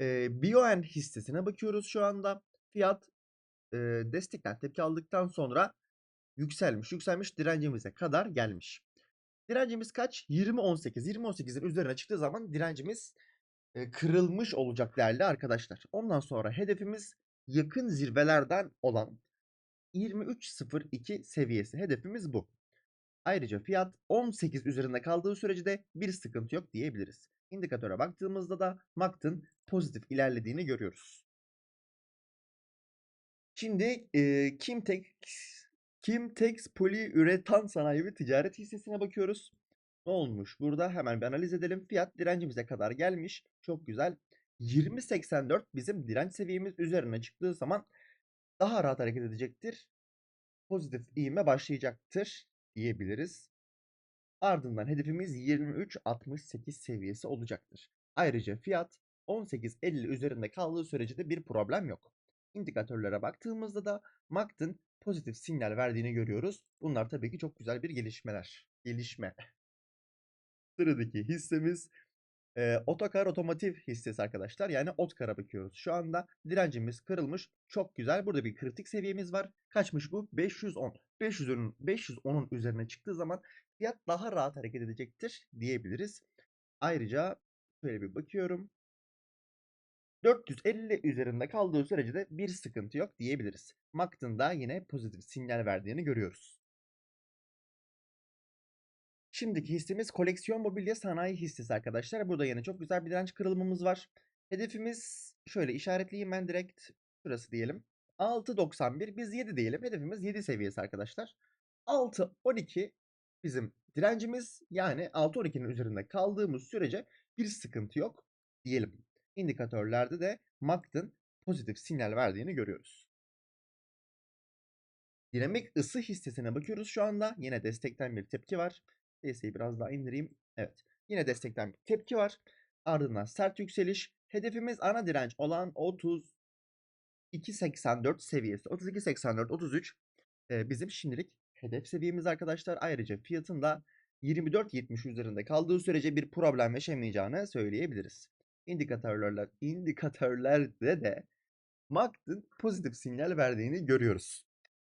Eee, BioN hissesine bakıyoruz şu anda. Fiyat, eee, destekten tepki aldıktan sonra yükselmiş, yükselmiş direncimize kadar gelmiş. Direncimiz kaç? 20.18. 20.18'in üzerine çıktığı zaman direncimiz, eee, kırılmış olacak değerli arkadaşlar. Ondan sonra hedefimiz yakın zirvelerden olan 23.02 seviyesi. Hedefimiz bu. Ayrıca fiyat 18 üzerinde kaldığı sürece de bir sıkıntı yok diyebiliriz. İndikatöre baktığımızda da MACD'ın pozitif ilerlediğini görüyoruz. Şimdi eee Kimtex Kimtex Poliüretan Sanayi ve Ticaret hissesine bakıyoruz. Ne olmuş burada? Hemen bir analiz edelim. Fiyat direncimize kadar gelmiş. Çok güzel. 20.84 bizim direnç seviyemiz üzerine çıktığı zaman daha rahat hareket edecektir. Pozitif ivme başlayacaktır diyebiliriz. Ardından hedefimiz 23.68 seviyesi olacaktır. Ayrıca fiyat 18.50 üzerinde kaldığı sürece de bir problem yok. İndikatörlere baktığımızda da MACD'ın pozitif sinyal verdiğini görüyoruz. Bunlar tabii ki çok güzel bir gelişmeler. Gelişme. Sıradaki hissemiz eee Otokar Otomotiv hissesi arkadaşlar. Yani Otkar'a bakıyoruz. Şu anda direncimiz kırılmış. Çok güzel. Burada bir kritik seviyemiz var. Kaçmış bu? 510. 500'ün 510'un üzerine çıktığı zaman fiyat daha rahat hareket edecektir diyebiliriz. Ayrıca şöyle bir bakıyorum. 450 üzerinde kaldığı sürece de bir sıkıntı yok diyebiliriz. MACD'ın da yine pozitif sinyal verdiğini görüyoruz. Şimdiki hissemiz koleksiyon mobilya sanayi hissesi arkadaşlar. Burada yine çok güzel bir direnç kırılımımız var. Hedefimiz şöyle işaretleyeyim ben direkt. Şurası diyelim. 6.91 biz 7 diyelim. Hedefimiz 7 seviyesi arkadaşlar. 6.12 bizim direncimiz. Yani 6.12'nin üzerinde kaldığımız sürece bir sıkıntı yok diyelim. İndikatörlerde de MACD'ın pozitif sinyal verdiğini görüyoruz. Dinamik ısı hissesine bakıyoruz şu anda. Yine destekten bir tepki var. DS'yi biraz daha indireyim. Evet. Yine destekten bir tepki var. Ardından sert yükseliş. Hedefimiz ana direnç olan 32.84 seviyesi. 32.84, 33 e, bizim şimdilik hedef seviyemiz arkadaşlar. Ayrıca fiyatın da 24.70 üzerinde kaldığı sürece bir problem yaşamayacağını söyleyebiliriz. İndikatörler, indikatörlerde de MACD'ın pozitif sinyal verdiğini görüyoruz.